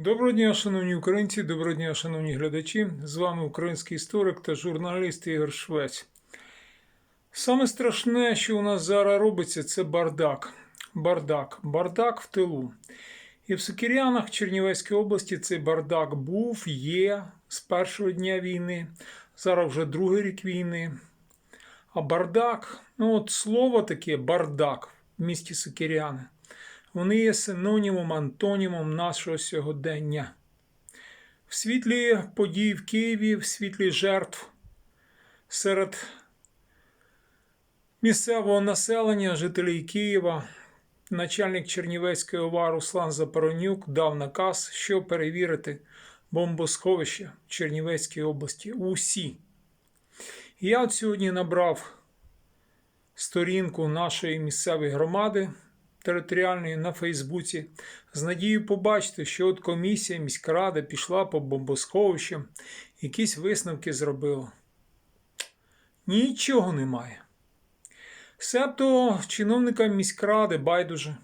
Доброго дня, шановні українці, доброго дня, шановні глядачі. З вами український історик та журналіст Ігор Швець. Саме страшне, що у нас зараз робиться, це бардак. Бардак. Бардак в тилу. І в Сокирянах Чернівецької області цей бардак був, є з першого дня війни. Зараз вже другий рік війни. А бардак, ну от слово таке бардак в місті Сокиряни. Вони є синонімом, антонімом нашого сьогодення. В світлі подій в Києві, в світлі жертв серед місцевого населення, жителів Києва, начальник Чернівецької ОВА Руслан Запоронюк дав наказ, що перевірити бомбосховища в Чернівецькій області. Усі. Я от сьогодні набрав сторінку нашої місцевої громади територіальної на Фейсбуці з надією побачити, що от комісія міськрада пішла по бомбосховищам, якісь висновки зробила. Нічого немає. Себто чиновникам міськради байдуже.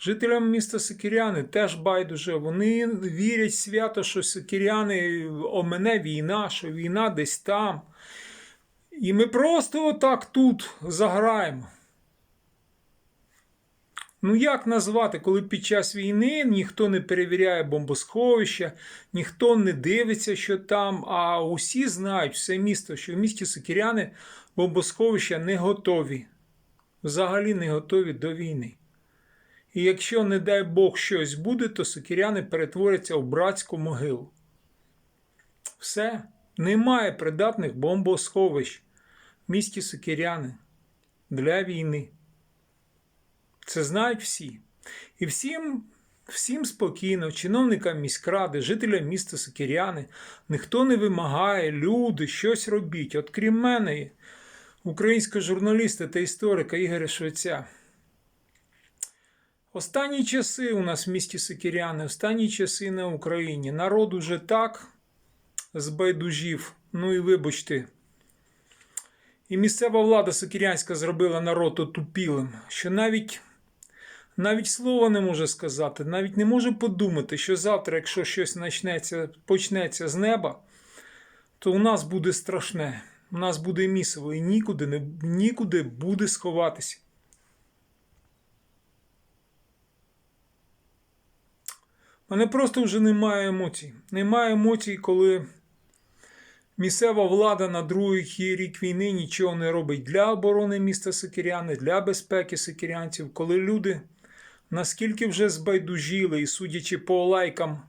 Жителям міста Сокиряни теж байдуже. Вони вірять свято, що Сокиряни омене війна, що війна десь там. І ми просто отак тут заграємо. Ну, як назвати, коли під час війни ніхто не перевіряє бомбосховища, ніхто не дивиться, що там, а усі знають все місто, що в місті Сокиряни бомбосховища не готові. Взагалі не готові до війни. І якщо, не дай Бог, щось буде, то сокиряни перетворяться в братську могилу. Все, немає придатних бомбосховищ в місті Сокиряни для війни. Це знають всі. І всім всім спокійно, чиновникам міськради, жителям міста Сокиряни, ніхто не вимагає, люди, щось робіть. От крім мене, українського журналіста та історика Ігоря Швеця. Останні часи у нас в місті Сокиряни, останні часи на Україні. Народ уже так збайдужів, ну і вибачте. І місцева влада Сокирянська зробила народ отупілим, що навіть навіть слова не може сказати, навіть не може подумати, що завтра, якщо щось почнеться, почнеться з неба, то у нас буде страшне, у нас буде місиво і нікуди, не, нікуди буде сховатися. Мене просто вже немає емоцій. Немає емоцій, коли місцева влада на другий рік війни нічого не робить для оборони міста Сокиряни, для безпеки сокирянців, коли люди наскільки вже збайдужіли, і судячи по лайкам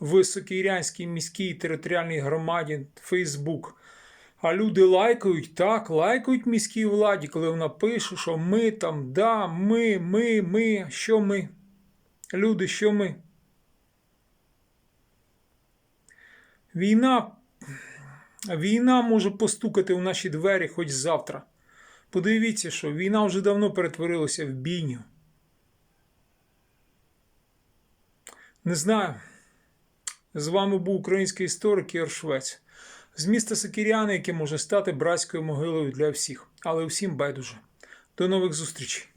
в Сокирянській міській територіальній громаді Фейсбук. А люди лайкають, так, лайкають міській владі, коли вона пише, що ми там, да, ми, ми, ми, що ми? Люди, що ми? Війна, війна може постукати у наші двері хоч завтра. Подивіться, що війна вже давно перетворилася в бійню. Не знаю. З вами був український історик Ігор Швець. З міста Сокиряни, яке може стати братською могилою для всіх, але всім байдуже. До нових зустрічей!